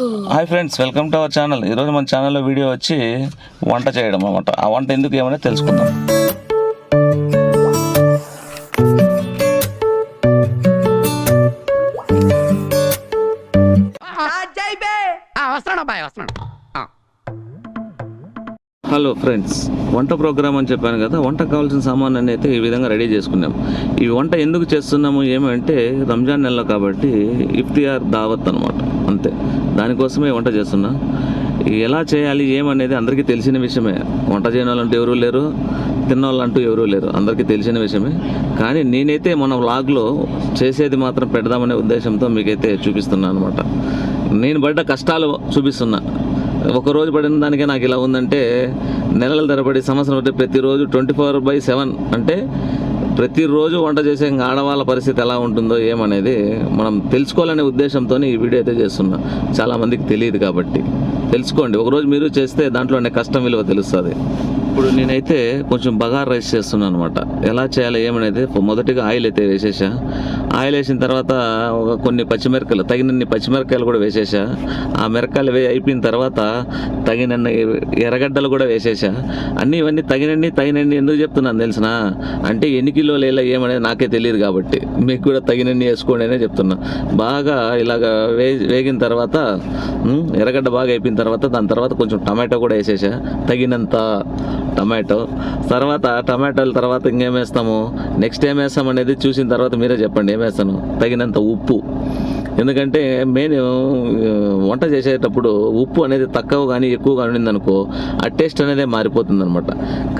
Hi friends welcome to our channel ఈరోజు మన ఛానల్లో వీడియో వచ్చి వంట చేయడం అనమాట ఆ వంట ఎందుకు ఏమనేది తెలుసుకుందాం. ఆ, వస్తున్నాడు అబ్బాయి వస్తున్నాడు. హలో ఫ్రెండ్స్ వంట ప్రోగ్రామ్ అని చెప్పాను కదా వంట కావాల్సిన సామాన్ అన్ని అయితే ఈ విధంగా రెడీ చేసుకున్నాం. ఈ వంట ఎందుకు చేస్తున్నాము ఏమంటే రంజాన్ నెలలో కాబట్టి ఇఫ్తియార్ దావత్ అనమాట అంతే. దానికోసమే వంట చేస్తున్నా. ఎలా చేయాలి ఏమనేది అందరికీ తెలిసిన విషయమే. వంట చేయని వాళ్ళంటూ ఎవరూ లేరు తిన్న వాళ్ళంటూ ఎవరూ లేరు అందరికీ తెలిసిన విషయమే. కానీ నేనైతే మన వ్లాగ్లో చేసేది మాత్రం పెడదామనే ఉద్దేశంతో మీకైతే చూపిస్తున్నాను అనమాట నేను పడ్డ కష్టాలు చూపిస్తున్నా. ఒక రోజు పడిన దానికే నాకు ఇలా ఉందంటే నెలల తరబడి సంవత్సరం బట్టి ప్రతిరోజు ట్వంటీ ఫోర్ బై సెవెన్ అంటే ప్రతిరోజు వంట చేసే ఇంకా ఆడవాళ్ళ పరిస్థితి ఎలా ఉంటుందో ఏమనేది మనం తెలుసుకోవాలనే ఉద్దేశంతో ఈ వీడియో అయితే చేస్తున్నా. చాలామందికి తెలియదు కాబట్టి. తెలుసుకోండి. ఒకరోజు మీరు చేస్తే దాంట్లో ఉండే కష్టం విలువ తెలుస్తుంది. ఇప్పుడు నేనైతే కొంచెం బగార్ రైస్ చేస్తున్నాను అనమాట ఎలా చేయాలో ఏమనైతే మొదటిగా ఆయిల్ అయితే వేసేసా. ఆయిల్ వేసిన తర్వాత ఒక కొన్ని పచ్చిమిరకాయలు తగినన్ని పచ్చిమిరకాయలు కూడా వేసేసా. ఆ మిరకాయలు వే అయిపోయిన తర్వాత తగినన్ని ఎర్రగడ్డలు కూడా వేసేసా. అన్నీ ఇవన్నీ తగినన్ని తగినన్ని ఎందుకు చెప్తున్నాను తెలిసిన? అంటే ఎన్ని కిలోలు ఎలా ఏమనేది నాకే తెలియదు కాబట్టి. మీకు కూడా తగినన్ని వేసుకోండి అనే చెప్తున్నా. బాగా ఇలాగ వే వేగిన తర్వాత ఎర్రగడ్డ బాగా అయిపోయిన తర్వాత దాని తర్వాత కొంచెం టమాటో కూడా వేసేసా. తగినంత టమాటో. తర్వాత టమాటాల తర్వాత ఇంకేం వేస్తాము? నెక్స్ట్ ఏం వేస్తాం అనేది చూసిన తర్వాత మీరే చెప్పండి ఏం వేస్తాను? తగినంత ఉప్పు. ఎందుకంటే మెయిన్ వంట చేసేటప్పుడు ఉప్పు అనేది తక్కువ కానీ ఎక్కువ కానీ ఉండిందనుకో ఆ టేస్ట్ అనేది మారిపోతుంది అనమాట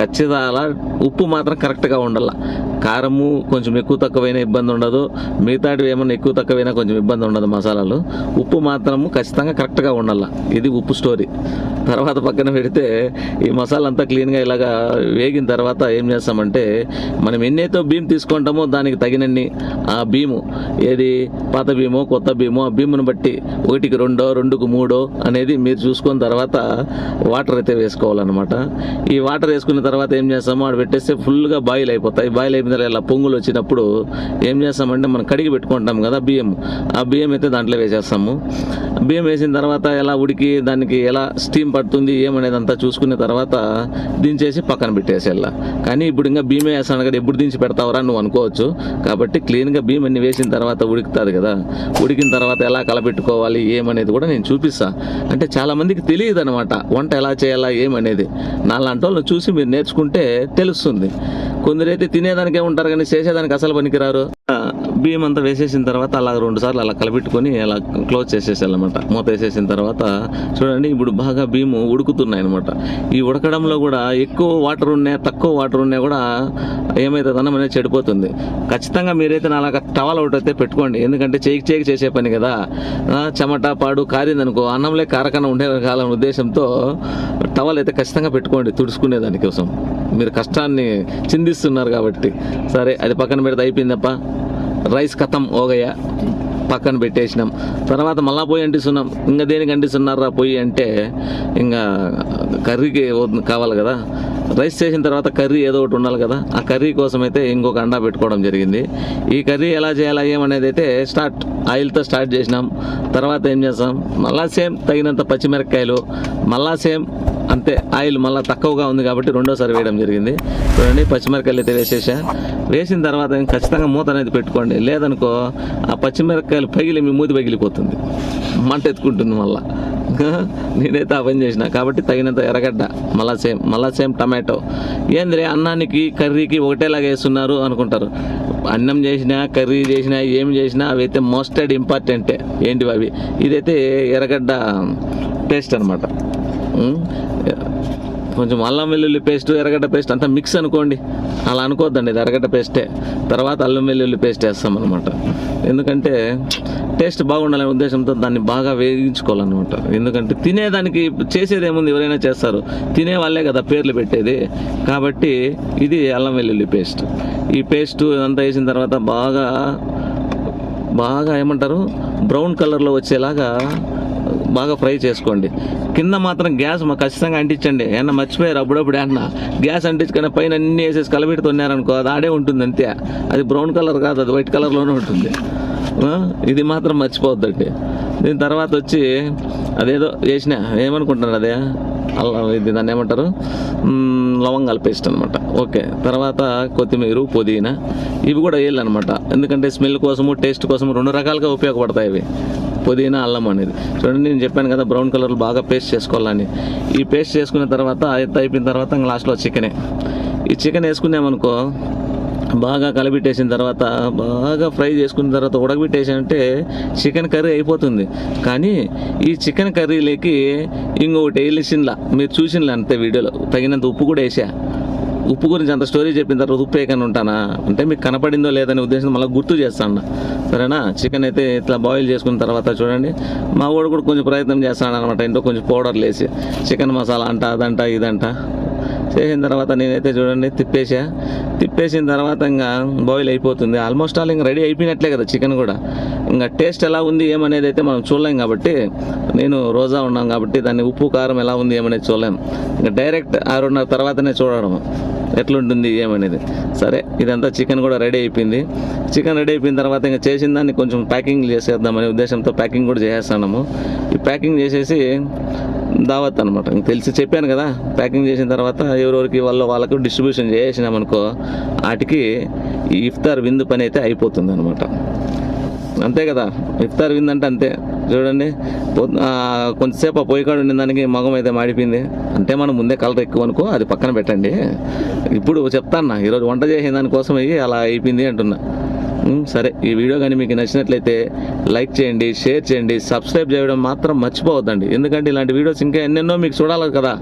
ఖచ్చితంగా ఉప్పు మాత్రం కరెక్ట్గా ఉండాల. కారము కొంచెం ఎక్కువ తక్కువైనా ఇబ్బంది ఉండదు. మిగతాటివి ఏమైనా ఎక్కువ తక్కువైనా కొంచెం ఇబ్బంది ఉండదు మసాలాలు. ఉప్పు మాత్రము ఖచ్చితంగా కరెక్ట్గా ఉండాల. ఇది ఉప్పు స్టోరీ. తర్వాత పక్కన పెడితే ఈ మసాలా అంతా క్లీన్గా ఇలాగా వేగిన తర్వాత ఏం చేస్తామంటే మనం ఎన్నైతే బియ్యం తీసుకుంటామో దానికి తగినన్ని ఆ భీము ఏది? పాత భీమో కొత్త భీమో ఆ భీమును బట్టి ఒకటికి రెండో రెండుకు మూడో అనేది మీరు చూసుకున్న తర్వాత వాటర్ అయితే వేసుకోవాలన్నమాట. ఈ వాటర్ వేసుకున్న తర్వాత ఏం చేస్తామో ఆడ పెట్టేస్తే ఫుల్గా బాయిల్ అయిపోతాయి. బాయిల్ అయిపోయిన తర్వాత ఇలా పొంగులు వచ్చినప్పుడు ఏం చేస్తామంటే మనం కడిగి పెట్టుకుంటాం కదా బియ్యం. ఆ బియ్యం అయితే దాంట్లో వేసేస్తాము. బియ్యం వేసిన తర్వాత ఎలా ఉడికి దానికి ఎలా స్టీమ్ పడుతుంది ఏమనేది అంతా చూసుకున్న తర్వాత దించేసి పక్కన పెట్టేసేలా కానీ ఇప్పుడు ఇంకా బియ్యం వేస్తాను కదా ఎప్పుడు దించి పెడతావురా నువ్వు అనుకోవచ్చు. కాబట్టి క్లీన్గా బియ్యం అన్ని వేసిన తర్వాత ఉడుకుతుంది కదా. ఉడికిన తర్వాత ఎలా కలపెట్టుకోవాలి ఏమనేది కూడా నేను చూపిస్తా. అంటే చాలా మందికి తెలియదు అనమాట వంట ఎలా చేయాలా ఏమనేది. నాలాంటి వాళ్ళని చూసి మీరు నేర్చుకుంటే తెలుస్తుంది. కొందరైతే తినేదానికే ఉంటారు కానీ చేసేదానికి అసలు పనికిరారు. బియ్యం అంతా వేసేసిన తర్వాత అలా రెండు సార్లు అలా కలపెట్టుకొని అలా క్లోజ్ చేసేసాలన్నమాట మూత వేసేసిన తర్వాత చూడండి ఇప్పుడు బాగా బియ్యము ఉడుకుతున్నాయి అనమాట ఈ ఉడకడంలో కూడా ఎక్కువ వాటర్ ఉన్నా తక్కువ వాటర్ ఉన్నా కూడా ఏమైతుంది అన్నం అనేది చెడిపోతుంది. ఖచ్చితంగా మీరైతే నా అలాగ టవల్ ఒకటి అయితే పెట్టుకోండి. ఎందుకంటే చేయికి చేయికి చేసే పని కదా. చెమట పాడు కారిందనుకో అన్నంలే కారకన ఉండే కాలం ఉద్దేశంతో టవల్ అయితే ఖచ్చితంగా పెట్టుకోండి తుడుచుకునే దానికోసం మీరు కష్టాన్ని చిందిస్తున్నారు కాబట్టి. సరే అది పక్కన పెడితే అయిపోయిందప్ప. రైస్ కథం ఓగయ్య. పక్కన పెట్టేసినాం. తర్వాత మళ్ళా పోయి అంటిస్తున్నాం. ఇంకా దేనికి అంటిస్తున్నారా పొయ్యి అంటే ఇంకా కర్రీకి కావాలి కదా. రైస్ చేసిన తర్వాత కర్రీ ఏదో ఒకటి ఉండాలి కదా. ఆ కర్రీ కోసం అయితే ఇంకొక అండా పెట్టుకోవడం జరిగింది. ఈ కర్రీ ఎలా చేయాలా ఏమనేది అయితే స్టార్ట్ ఆయిల్తో స్టార్ట్ చేసినాం. తర్వాత ఏం చేస్తాం? మళ్ళా సేమ్ తగినంత పచ్చిమిరపకాయలు మళ్ళా సేమ్ అంతే ఆయిల్ మళ్ళీ తక్కువగా ఉంది కాబట్టి రెండోసారి వేయడం జరిగింది. చూడండి పచ్చిమిరపకాయలు అయితే వేసేసా వేసిన తర్వాత ఖచ్చితంగా మూత అనేది పెట్టుకోండి. లేదనుకో ఆ పచ్చిమిరపకాయలు పగిలి మీ మూతి పగిలిపోతుంది. మంట ఎత్తుకుంటుంది మళ్ళీ. నేనైతే ఆ పని చేసిన. కాబట్టి తగినంత ఎర్రగడ్డ మళ్ళా సేమ్ మళ్ళా సేమ్ టమాటో. ఏంద్రే అన్నానికి కర్రీకి ఒకటేలాగా వేస్తున్నారు అనుకుంటారు. అన్నం చేసినా కర్రీ చేసినా ఏం చేసినా అవి అయితే మోస్టెడ్ ఇంపార్టెంటే. ఏంటివి అవి? ఇదైతే ఎర్రగడ్డ టేస్ట్ అనమాట కొంచెం అల్లం వెల్లుల్లి పేస్ట్ ఎర్రగడ్డ పేస్ట్ అంతా మిక్స్ అనుకోండి. అలా అనుకోవద్దండి ఇది ఎర్రగడ్డ పేస్టే తర్వాత అల్లం వెల్లుల్లి పేస్ట్ వేస్తాం అనమాట ఎందుకంటే టేస్ట్ బాగుండాలనే ఉద్దేశంతో దాన్ని బాగా వేయించుకోవాలన్నమాట. ఎందుకంటే తినేదానికి చేసేది ఏముంది ఎవరైనా చేస్తారు. తినే వాళ్ళే కదా పేర్లు పెట్టేది. కాబట్టి ఇది అల్లం వెల్లుల్లి పేస్ట్ ఈ పేస్ట్ అంతా వేసిన తర్వాత బాగా బాగా ఏమంటారు? బ్రౌన్ కలర్లో వచ్చేలాగా బాగా ఫ్రై చేసుకోండి. కింద మాత్రం గ్యాస్ మాకు ఖచ్చితంగా అంటించండి. ఏమన్నా మర్చిపోయారు అప్పుడప్పుడు ఏమన్నా? గ్యాస్ అంటించుకునే పైన అన్ని వేసేసి కలబెడుతున్నారనుకో అది ఆడే ఉంటుంది అంతే. అది బ్రౌన్ కలర్ కాదు అది వైట్ కలర్లోనే ఉంటుంది. ఇది మాత్రం మర్చిపోద్దండి దీని తర్వాత వచ్చి అదేదో చేసిన ఏమనుకుంటున్నారు అదే? అల్లం ఇది దాన్ని ఏమంటారు? లవంగాలు లవంగాల పేస్ట్ అనమాట ఓకే. తర్వాత కొత్తిమీర పుదీనా ఇవి కూడా వేయాలన్నమాట. ఎందుకంటే స్మెల్ కోసము టేస్ట్ కోసము రెండు రకాలుగా ఉపయోగపడతాయి ఇవి పుదీనా అల్లం అనేది. చూడండి నేను చెప్పాను కదా బ్రౌన్ కలర్ బాగా పేస్ట్ చేసుకోవాలని. ఈ పేస్ట్ చేసుకున్న తర్వాత ఎత్తు అయిపోయిన తర్వాత ఇంకా లాస్ట్లో చికెనే. ఈ చికెన్ వేసుకున్నామనుకో బాగా కలిపెట్టేసిన తర్వాత బాగా ఫ్రై చేసుకున్న తర్వాత ఉడకబెట్టేసానంటే చికెన్ కర్రీ అయిపోతుంది. కానీ ఈ చికెన్ కర్రీలోకి ఇంకొకటి వేసిందిలా మీరు చూసినలా అంతే వీడియోలో. తగినంత ఉప్పు కూడా వేసా. ఉప్పు గురించి అంత స్టోరీ చెప్పిన తర్వాత ఉప్పు వేయకుండా ఉంటానా? అంటే మీకు కనపడిందో లేదనే ఉద్దేశం మళ్ళీ గుర్తు చేస్తాను సరేనా? చికెన్ అయితే ఇట్లా బాయిల్ చేసుకున్న తర్వాత చూడండి. మా వాడు కూడా కొంచెం ప్రయత్నం చేస్తాడు అనమాట ఇంట్లో కొంచెం పౌడర్లు వేసి. చికెన్ మసాలా అంట అదంట ఇదంట. చేసిన తర్వాత నేనైతే చూడండి తిప్పేసా తిప్పేసిన తర్వాత ఇంకా బాయిల్ అయిపోతుంది. ఆల్మోస్ట్ ఆల్ ఇంకా రెడీ అయిపోయినట్లే కదా చికెన్ కూడా. ఇంకా టేస్ట్ ఎలా ఉంది ఏమనేది అయితే మనం చూడలేం కాబట్టి నేను రోజా ఉన్నాం కాబట్టి దాన్ని ఉప్పు కారం ఎలా ఉంది ఏమనేది చూడలేం. ఇంకా డైరెక్ట్ ఆరున్నర తర్వాతనే చూడడం ఎట్లుంటుంది ఏమనేది. సరే ఇదంతా చికెన్ కూడా రెడీ అయిపోయింది. చికెన్ రెడీ అయిపోయిన తర్వాత ఇంకా చేసిన దాన్ని కొంచెం ప్యాకింగ్ చేసేద్దామనే ఉద్దేశంతో ప్యాకింగ్ కూడా చేసేస్తున్నాము. ఈ ప్యాకింగ్ చేసేసి దావత్ అనమాట ఇంక తెలిసి చెప్పాను కదా ప్యాకింగ్ చేసిన తర్వాత ఎవరెవరికి వాళ్ళ వాళ్ళకు డిస్ట్రిబ్యూషన్ చేసినామనుకో వాటికి ఈ ఇఫ్తార్ విందు పని అయితే అయిపోతుంది అనమాట అంతే కదా ఇఫ్తార్ విందు అంటే అంతే. చూడండి కొంతసేపు పోయికాడు పొయ్యి కాడ ఉండిన దానికి మగం అయితే మాడిపోయింది. అంటే మనం ముందే కలర్ ఎక్కువ అనుకో అది పక్కన పెట్టండి. ఇప్పుడు చెప్తాను ఈరోజు వంట చేసిన దానికోసం అయ్యి అలా అయిపోయింది అంటున్నా. సరే ఈ వీడియో కానీ మీకు నచ్చినట్లయితే లైక్ చేయండి షేర్ చేయండి సబ్స్క్రైబ్ చేయడం మాత్రం మర్చిపోవద్దండి. ఎందుకంటే ఇలాంటి వీడియోస్ ఇంకా ఎన్నెన్నో మీకు చూడాలి కదా.